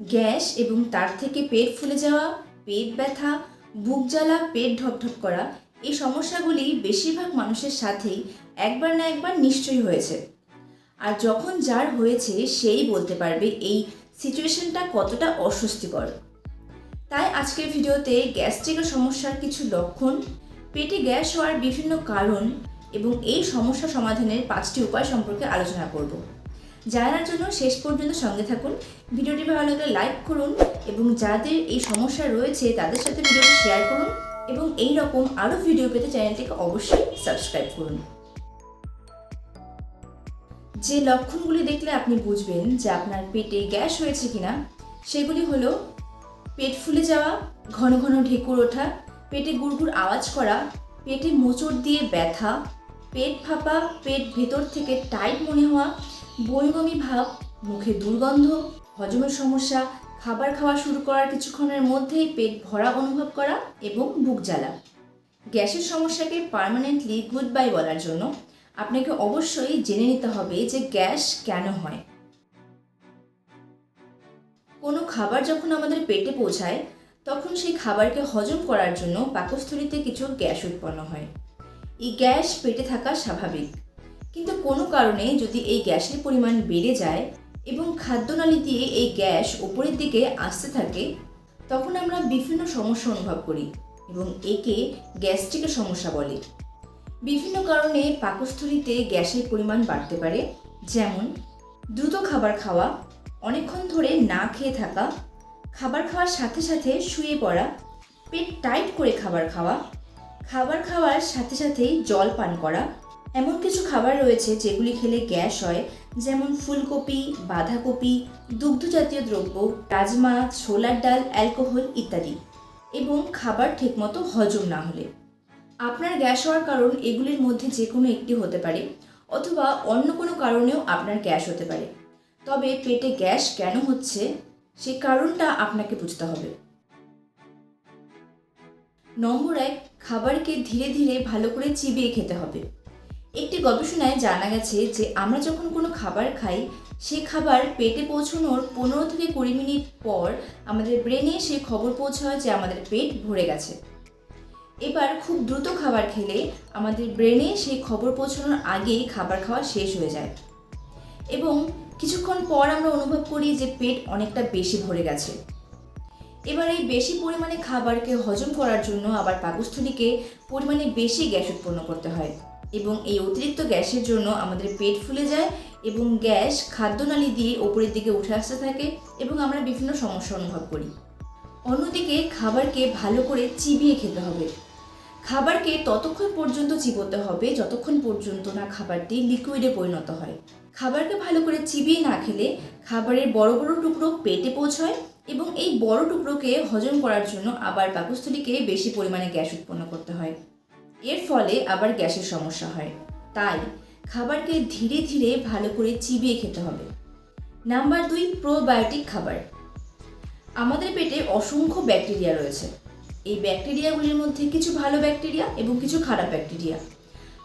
Gas এবং তার থেকে পেট ফুলে যাওয়া, পেট ব্যথা, বুক জ্বালা, পেট ঢপঢপ করা, এই সমস্যাগুলি বেশিরভাগ মানুষের সাথেই একবার না একবার নিশ্চয়ই হয়েছে। আর যখন যার হয়েছে, সেই বলতে পারবে এই সিচুয়েশনটা কতটা অস্বস্তিকর। তাই আজকের ভিডিওতে গ্যাস্ট্রিকের সমস্যার কিছু লক্ষণ, পেটে গ্যাস হওয়ার বিভিন্ন কারণ এবং এই সমস্যা সমাধানের পাঁচটি উপায় সম্পর্কে আলোচনা করব। জানার জন্য শেষ পর্যন্ত সঙ্গে থাকুন। ভিডিওটি ভালো লাগলে লাইক করুন এবং যাদের এই সমস্যা রয়েছে তাদের সাথে ভিডিওটি শেয়ার করুন এবং এই রকম আরও ভিডিও পেতে চ্যানেলটিকে অবশ্যই সাবস্ক্রাইব করুন। যে লক্ষণগুলি দেখলে আপনি বুঝবেন যে আপনার পেটে গ্যাস হয়েছে কিনা, সেগুলি হলো পেট ফুলে যাওয়া, ঘন ঘন ঢেকুর ওঠা, পেটে গুড়গুড় আওয়াজ করা, পেটে মোচড় দিয়ে ব্যথা, পেট ফাঁপা, পেট ভেতর থেকে টাইট মনে হওয়া বমি ভাব, মুখে দুর্গন্ধ, হজমের সমস্যা, খাবার খাওয়া শুরু করার কিছুক্ষণের মধ্যেই পেট ভরা অনুভব করা এবং বুক জ্বালা। গ্যাসের সমস্যাকে পার্মানেন্টলি গুড বাই বলার জন্য আপনাকে অবশ্যই জেনে নিতে হবে যে গ্যাস কেন হয়। কোনো খাবার যখন আমাদের পেটে পৌঁছায়, তখন সেই খাবারকে হজম করার জন্য পাকস্থলিতে কিছু গ্যাস উৎপন্ন হয়। এই গ্যাস পেটে থাকা স্বাভাবিক। কিন্তু কোনো কারণে যদি এই গ্যাসের পরিমাণ বেড়ে যায় এবং খাদ্যনালী দিয়ে এই গ্যাস ওপরের দিকে আসতে থাকে, তখন আমরা বিভিন্ন সমস্যা অনুভব করি এবং একে গ্যাস্ট্রিকের সমস্যা বলে। বিভিন্ন কারণে পাকস্থলিতে গ্যাসের পরিমাণ বাড়তে পারে, যেমন দ্রুত খাবার খাওয়া, অনেকক্ষণ ধরে না খেয়ে থাকা, খাবার খাওয়ার সাথে সাথে শুয়ে পড়া, পেট টাইট করে খাবার খাওয়া, খাবার খাওয়ার সাথে সাথেই জল পান করা এমন কিছু খাবার রয়েছে যেগুলি খেলে গ্যাস হয়, যেমন ফুলকপি, বাঁধাকপি দুগ্ধ জাতীয় দ্রব্য, রাজমা, ছোলার ডাল, অ্যালকোহল ইত্যাদি এবং খাবার ঠিকমতো হজম না হলে। আপনার গ্যাস হওয়ার কারণ এগুলির মধ্যে যে কোনো একটি হতে পারে অথবা অন্য কোনো কারণেও আপনার গ্যাস হতে পারে। তবে পেটে গ্যাস কেন হচ্ছে সে কারণটা আপনাকে বুঝতে হবে। নম্বর এক, খাবারকে ধীরে ধীরে ভালো করে চিবিয়ে খেতে হবে। একটি গবেষণায় জানা গেছে যে আমরা যখন কোনো খাবার খাই সেই খাবার পেটে পৌঁছানোর পনেরো থেকে কুড়ি মিনিট পর আমাদের ব্রেনে সেই খবর পৌঁছায় যে আমাদের পেট ভরে গেছে। এবার খুব দ্রুত খাবার খেলে আমাদের ব্রেনে সেই খবর পৌঁছানোর আগেই খাবার খাওয়া শেষ হয়ে যায়। এবং কিছুক্ষণ পর আমরা অনুভব করি যে পেট অনেকটা বেশি ভরে গেছে। এবার এই বেশি পরিমাণে খাবারকে হজম করার জন্য আবার পাকস্থলীকে পরিমাণে বেশি গ্যাস উৎপন্ন করতে হয়। এবং এই অতিরিক্ত গ্যাসের জন্য আমাদের পেট ফুলে যায় এবং গ্যাস খাদ্যনালী দিয়ে ওপরের দিকে উঠে আসতে থাকে এবং আমরা বিভিন্ন সমস্যা অনুভব করি। অন্যদিকে খাবারকে ভালো করে চিবিয়ে খেতে হবে। খাবারকে ততক্ষণ পর্যন্ত চিবোতে হবে যতক্ষণ পর্যন্ত না খাবারটি লিকুইডে পরিণত হয়। খাবারকে ভালো করে চিবিয়ে না খেলে খাবারের বড় বড় টুকরো পেটে পৌঁছয় এবং এই বড় টুকরোকে হজম করার জন্য আবার পাকস্থলীকে বেশি পরিমাণে গ্যাস উৎপন্ন করতে হয়। এর ফলে আবার গ্যাসের সমস্যা হয়। তাই খাবারকে ধীরে ধীরে ভালো করে চিবিয়ে খেতে হবে। নাম্বার দুই, প্রোবায়োটিক খাবার। আমাদের পেটে অসংখ্য ব্যাকটেরিয়া রয়েছে। এই ব্যাকটেরিয়াগুলির মধ্যে কিছু ভালো ব্যাকটেরিয়া এবং কিছু খারাপ ব্যাকটেরিয়া।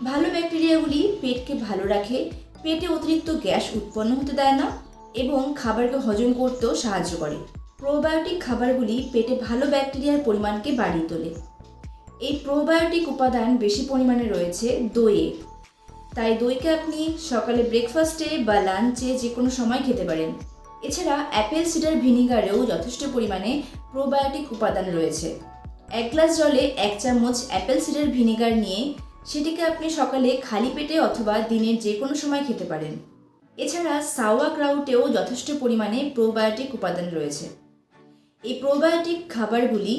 ভালো ব্যাকটেরিয়াগুলি পেটকে ভালো রাখে, পেটে অতিরিক্ত গ্যাস উৎপন্ন হতে দেয় না এবং খাবারকে হজম করতেও সাহায্য করে। প্রোবায়োটিক খাবারগুলি পেটে ভালো ব্যাকটেরিয়ার পরিমাণকে বাড়িয়ে তোলে। এই প্রোবায়োটিক উপাদান বেশি পরিমাণে রয়েছে দইয়ে। তাই দইকে আপনি সকালে ব্রেকফাস্টে বা লাঞ্চে যে কোনো সময় খেতে পারেন। এছাড়া অ্যাপেল সিডার ভিনিগারেও যথেষ্ট পরিমাণে প্রোবায়োটিক উপাদান রয়েছে। এক গ্লাস জলে এক চামচ অ্যাপেল সিডার ভিনিগার নিয়ে সেটিকে আপনি সকালে খালি পেটে অথবা দিনের যে কোনো সময় খেতে পারেন। এছাড়া সাওয়া ক্রাউটেও যথেষ্ট পরিমাণে প্রোবায়োটিক উপাদান রয়েছে। এই প্রোবায়োটিক খাবারগুলি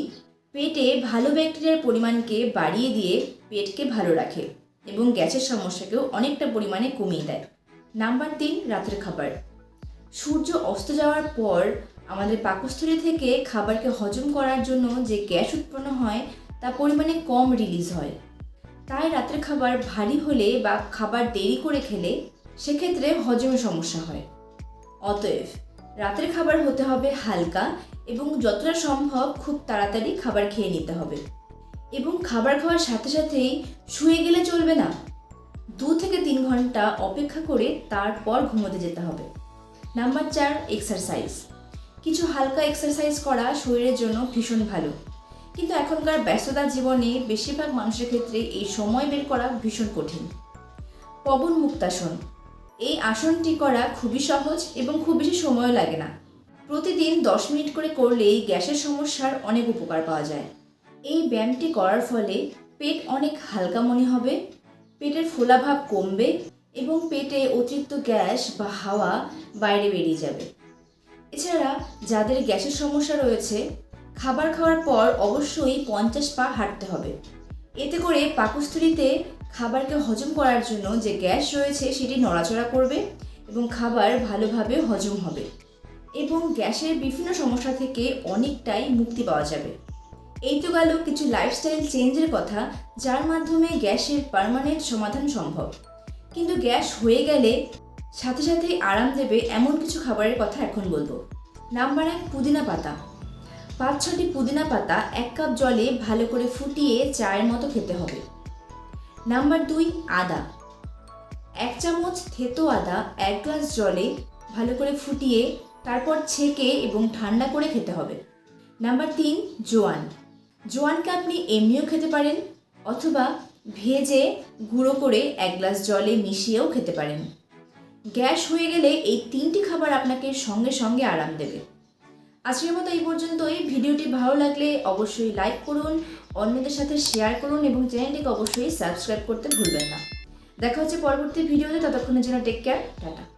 পেটে ভালো ব্যাকটেরিয়ার পরিমাণকে বাড়িয়ে দিয়ে পেটকে ভালো রাখে এবং গ্যাসের সমস্যাকেও অনেকটা পরিমাণে কমিয়ে দেয়। নাম্বার তিন, রাতের খাবার। সূর্য অস্ত যাওয়ার পর আমাদের পাকস্থলী থেকে খাবারকে হজম করার জন্য যে গ্যাস উৎপন্ন হয়, তা পরিমাণে কম রিলিজ হয়। তাই রাতের খাবার ভারী হলে বা খাবার দেরি করে খেলে সেক্ষেত্রে হজমের সমস্যা হয়। অতএব রাতের খাবার হতে হবে হালকা এবং যতটা সম্ভব খুব তাড়াতাড়ি খাবার খেয়ে নিতে হবে। এবং খাবার খাওয়ার সাথে সাথেই শুয়ে গেলে চলবে না। দু থেকে তিন ঘণ্টা অপেক্ষা করে তারপর ঘুমোতে যেতে হবে। নাম্বার চার এক্সারসাইজ কিছু হালকা এক্সারসাইজ করা শরীরের জন্য ভীষণ ভালো। কিন্তু এখনকার ব্যস্ততার জীবনে বেশিরভাগ মানুষের ক্ষেত্রে এই সময় বের করা ভীষণ কঠিন। পবন মুক্তাসন। এই আসনটি করা খুবই সহজ এবং খুব বেশি সময়ও লাগে না। প্রতিদিন দশ মিনিট করে করলেই গ্যাসের সমস্যার অনেক উপকার পাওয়া যায়। এই ব্যায়ামটি করার ফলে পেট অনেক হালকা মনে হবে, পেটের ফোলাভাব কমবে এবং পেটে অতিরিক্ত গ্যাস বা হাওয়া বাইরে বেরিয়ে যাবে। এছাড়া যাদের গ্যাসের সমস্যা রয়েছে, খাবার খাওয়ার পর অবশ্যই পঞ্চাশ পা হাঁটতে হবে। এতে করে পাকস্থলীতে খাবারকে হজম করার জন্য যে গ্যাস রয়েছে সেটি নড়াচড়া করবে এবং খাবার ভালোভাবে হজম হবে। এবং গ্যাসের বিভিন্ন সমস্যা থেকে অনেকটাই মুক্তি পাওয়া যাবে। এই তো গেল কিছু লাইফস্টাইল চেঞ্জের কথা, যার মাধ্যমে গ্যাসের পার্মানেন্ট সমাধান সম্ভব। কিন্তু গ্যাস হয়ে গেলে সাথে সাথেই আরাম দেবে এমন কিছু খাবারের কথা এখন বলব। নাম্বার এক পুদিনা পাতা। পাঁচ ছটি পুদিনা পাতা এক কাপ জলে ভালো করে ফুটিয়ে চায়ের মতো খেতে হবে। নাম্বার দুই আদা। এক চামচ থেতো আদা এক গ্লাস জলে ভালো করে ফুটিয়ে তারপর ছেঁকে এবং ঠান্ডা করে খেতে হবে। নাম্বার তিন, জোয়ান। জোয়ানকে আপনি এমনিও খেতে পারেন অথবা ভেজে গুঁড়ো করে এক গ্লাস জলে মিশিয়েও খেতে পারেন। গ্যাস হয়ে গেলে এই তিনটি খাবার আপনাকে সঙ্গে সঙ্গে আরাম দেবে। আজকের মতো এই পর্যন্তই। ভিডিওটি ভালো লাগলে অবশ্যই লাইক করুন, অন্যদের সাথে শেয়ার করুন এবং চ্যানেলটিকে অবশ্যই সাবস্ক্রাইব করতে ভুলবেন না। দেখা হচ্ছে পরবর্তী ভিডিওতে, ততক্ষণের জন্য টেক কেয়ার, টাটা।